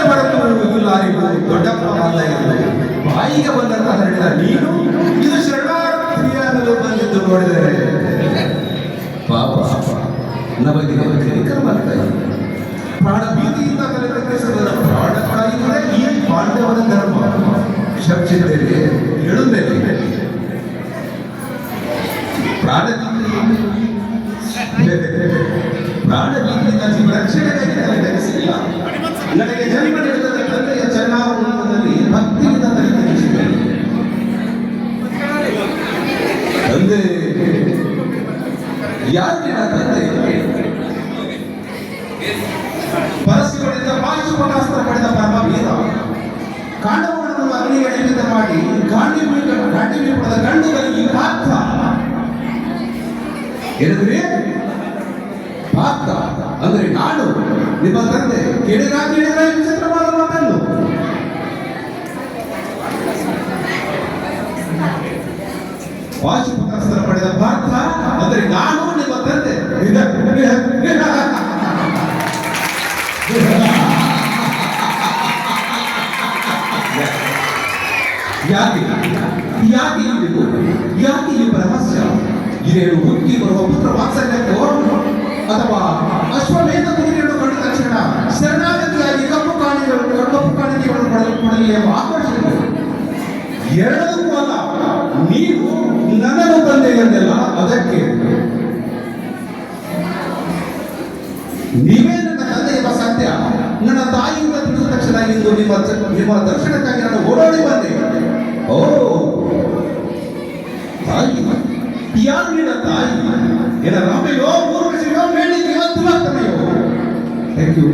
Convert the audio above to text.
ಚಿಕ್ಕಪ್ಪನೇ ಹೊರತು ದೊಡ್ಡ ದೊಡ್ಡಪ್ಪ ಇಲ್ಲ ಬಾಯಿಗೆ ಬಂದಂತ ಹೇಳಿದ ನೀನು ಇದು ಶರಣಾರ್ಥಿಯಾಗಲು ಬಂದಿದ್ದು ನೋಡಿದರೆ. ಪಾಪ. ನಮಗೆ ಕಲಿಕರ ಮಾಡ್ತಾರೆ ಪ್ರಾಣ ಭೀತಿಯಿಂದ ಕಲಿತಕ್ಕೆ ತಗ್ಗಿಸಿದ ಪ್ರಾಣ ಈ ಪಾಂಡವನ ಧರ್ಮ. ಶಬ್ದಿದ್ದೇನೆ ಹೇಳುತ್ತೇನೆ. ಪ್ರಾಣ ಪ್ರಾಣ ಭೀತಿಯಿಂದ ಜೀವ ತಂದೆ ಯಾರು ನಿನ್ನ ತಂದೆ ಪರಸ್ಪರದಿಂದ ಪಾಶುಪಟಾಸ್ತ್ರ ಪಡೆದ ಪರಮ ವೀರ ಕಾಂಡವನ್ನು ಅಗ್ನಿಗೆ ನಿಮಿತ್ತ ಮಾಡಿ ಗಾಂಡಿ ಗಾಂಡಿ ಪಡೆದ ಗಂಡುಗಳಿಗೆ ಪಾತ್ರ ಹೇಳಿದ್ರಿ ಪಾತ್ರ ಅಂದ್ರೆ ನಾನು ನಿಮ್ಮ ತಂದೆ ಕೇಳಿದ ಕೇಳಿದ ಪಾಶುಪಟಾಸ್ತ್ರ ಪಡೆದ ಪಾತ್ರ, ಅಂದ್ರೆ ನಾನು ನಿಮ್ಮ ತಂದೆ. ಯಾಕೆ ಯಾಕೆ ಇಲ್ಲಿಗೂ ಯಾಕೆ ಈ ರಹಸ್ಯ? ಇದೇನು ಹುಟ್ಟಿ ಬರುವ ಪುತ್ರ ವಾತ್ಸಲ್ಯಕ್ಕೋ ಅಥವಾ ಅಶ್ವಮೇಧ ಕುದುರೆಯನ್ನು ಕಂಡ ತಕ್ಷಣ ಶರಣಾಗತಿಯಾಗಿ ಕಪ್ಪು ಕಾಣಿಗಳು ಕಪ್ಪು ಕಾಣಿಕೆಗಳನ್ನು ಪಡೆದು ಆಕರ್ಷಣೆ ಎರಡಕ್ಕೂ ಅಲ್ಲ, ನೀವು ನೀವೇ ನನ್ನ ತಂದೆ ಎಂಬ ಸತ್ಯ ನನ್ನ ತಾಯಿಯಿಂದ ತಿಳಿದ ತಕ್ಷಣ ಇಂದು ನಿಮ್ಮ ನಿಮ್ಮ ದರ್ಶನಕ್ಕಾಗಿ ನಾನು ಓಡಾಡಿ ಬಂದೆ. ಓ, ತಾಯಿ. ಯಾರು ನಿನ್ನ ತಾಯಿ? ನಿನ್ನ ರಾಮೆಯೋ ಪೂರ್ವಜೆಯೋ ಮೇಳಿಗೆಯೋ ತಿಲೋತ್ತಮೆಯೋ ಥ್ಯಾಂಕ್ ಯು